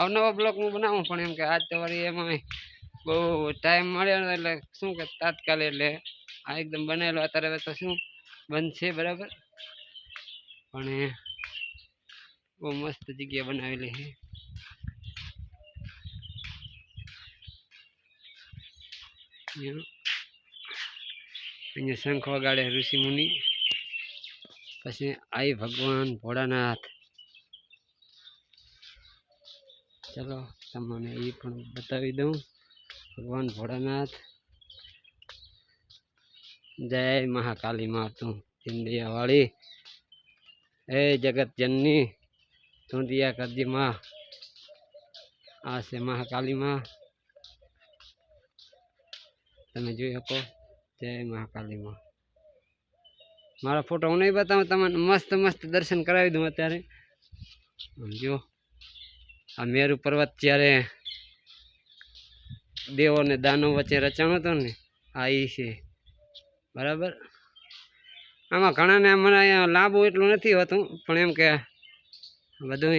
અવનવા બ્લોક હું બનાવું, પણ એમ કે આજ તો વળી એમાં બહુ ટાઈમ મળ્યો એટલે શું કે તાત્કાલિક એટલે આ એકદમ બનેલો અત્યારે તો શું બંધ છે બરાબર? પણ બહુ મસ્ત જગ્યા બનાવેલી છે. અહીંયા શંખ વગાડે ઋષિ મુનિ, પછી આઈ ભગવાન ભોળાનાથ. ચલો, તમને એ પણ બતાવી દઉં. ભગવાન ભોળાનાથ. જય મહાકાલી માતું ચિંદિયાવાળી. હે જગત જનની તું દિયા કરજી માં. આ છે મહાકાલી માં. તમે જોઈ શકો, જય મહાકાલી માં. મારા ફોટો હું નહીં બતાવું, તમને મસ્ત મસ્ત દર્શન કરાવી દઉં અત્યારે. જો. આ મેરુ પર્વત જ્યારે દેવો ને દાનો વચ્ચે રચાણો હતો ને, આ એ છે. બરાબર? આમાં ઘણાને મને અહીંયા લાભ એટલું નથી હોતું, પણ એમ કે બધું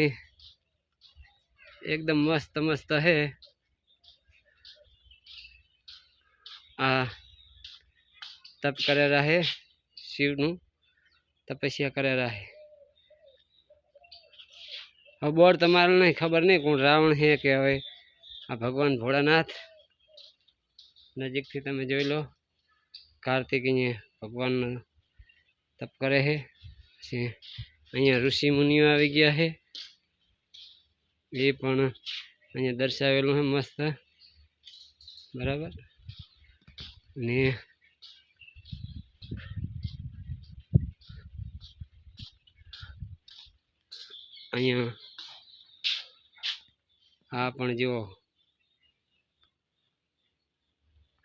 એકદમ મસ્ત મસ્ત હે. આ તપ કરે રહે શિવનું, તપસ્યા કરે છે હવે બોર્ડ તમારે નહીં, ખબર નહીં કોણ રાવણ છે કે હવે આ ભગવાન ભોળાનાથ. નજીકથી તમે જોઈ લો કાર્તિક અહીંયા ભગવાનનો તપ કરે છે. પછી અહીંયા ઋષિ મુનિઓ આવી ગયા છે. એ પણ અહીંયા દર્શાવેલું છે મસ્ત. બરાબર? ને અહીંયા આ પણ જુઓ.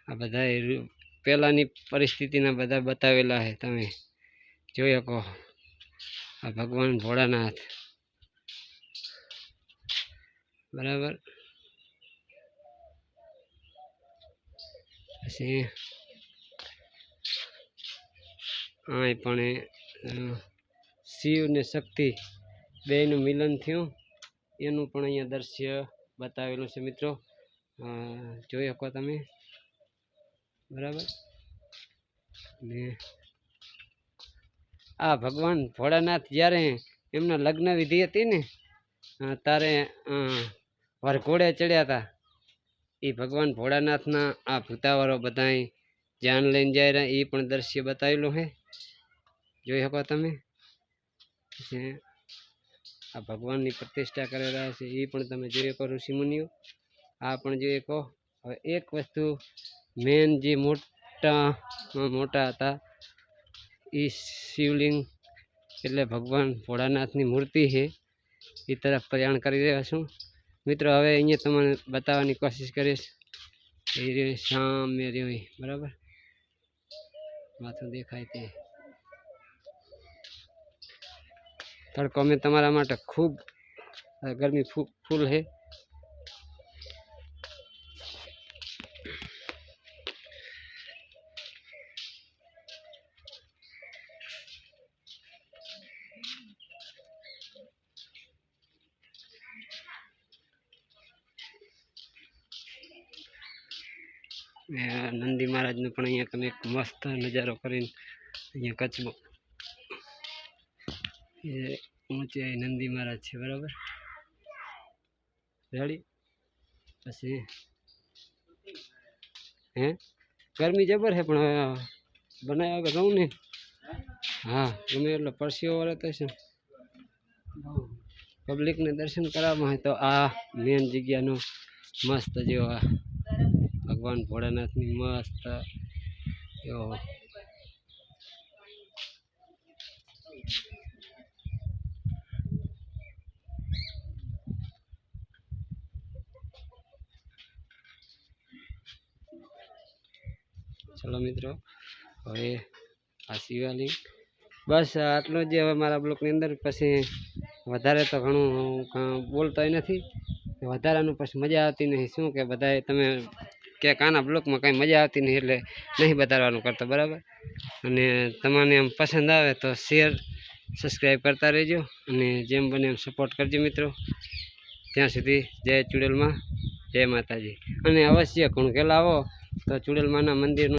આ બધા પહેલાંની પરિસ્થિતિના બધા બતાવેલા છે તમે. જોઈ શકો. આ ભગવાન ભોળાનાથ. બરાબર? પછી આ પણ શિવ ને શક્તિ બેયનું મિલન થયું. એનું પણ અહીંયા દ્રશ્ય બતાવેલું છે મિત્રો. જોઈ શકો તમે. બરાબર? ને આ ભગવાન ભોળાનાથ જ્યારે એમના લગ્ન વિધિ હતી ને ત્યારે વરઘોડે ચડ્યા હતા. એ ભગવાન ભોળાનાથના આ ભૂતાવાળો બધાય જાન લઈને જાય રહ્યા એ પણ દ્રશ્ય બતાવેલું છે જોઈ શકો તમે? આ ભગવાનની પ્રતિષ્ઠા કરેલા છે, એ પણ તમે જોઈ શકો ઋષિમુનિઓ. આ પણ જોઈ શકો. હવે એક વસ્તુ મેન જે મોટા મોટા હતા, એ શિવલિંગ એટલે ભગવાન ભોળાનાથની મૂર્તિ છે, એ તરફ પ્રયાણ કરી રહ્યા છું. મિત્રો, હવે અહીંયા તમને બતાવવાની કોશિશ કરીશ. એ રહ્યો સામે રહ્યો બરાબર? માથું દેખાય તે. તડકો અમે તમારા માટે ખૂબ ગરમી ફૂલ છે. નંદી મહારાજનો પણ અહીંયા તમે એક મસ્ત નજારો કરીને અહીંયા કચ્છમાં એ ઊંચે નંદી મહારાજ છે, બરાબર? રેડી? પછી? હે? ગરમી જબર છે પણ બનાવ્યા વગર રહું ને હા, ગમે એટલો પરસીઓ વાળો તો છે પબ્લિકને દર્શન કરાવવા હોય તો આ મેન જગ્યાનો મસ્ત જેવો ભગવાન ભોળાનાથની મસ્ત એવો ચલો મિત્રો, હવે આ શિવાલિંગ બસ આટલું જ હવે મારા બ્લોકની અંદર. પછી વધારે તો ઘણું બોલતોય નથી. વધારાનું પછી મજા આવતી નહીં. શું કે બધાએ તમે કે કાના બ્લોકમાં કાંઈ મજા આવતી નહીં એટલે નહીં બતાવવાનું કરતો, બરાબર? અને તમને એમ પસંદ આવે તો શેર, સબસ્ક્રાઈબ કરતા રહેજો અને જેમ બને એમ સપોર્ટ કરજો મિત્રો. ત્યાં સુધી જય ચુડેલમાં, જય માતાજી. અને અવશ્ય કુણકેલા આવો તો ચુડેલમાના મંદિરનું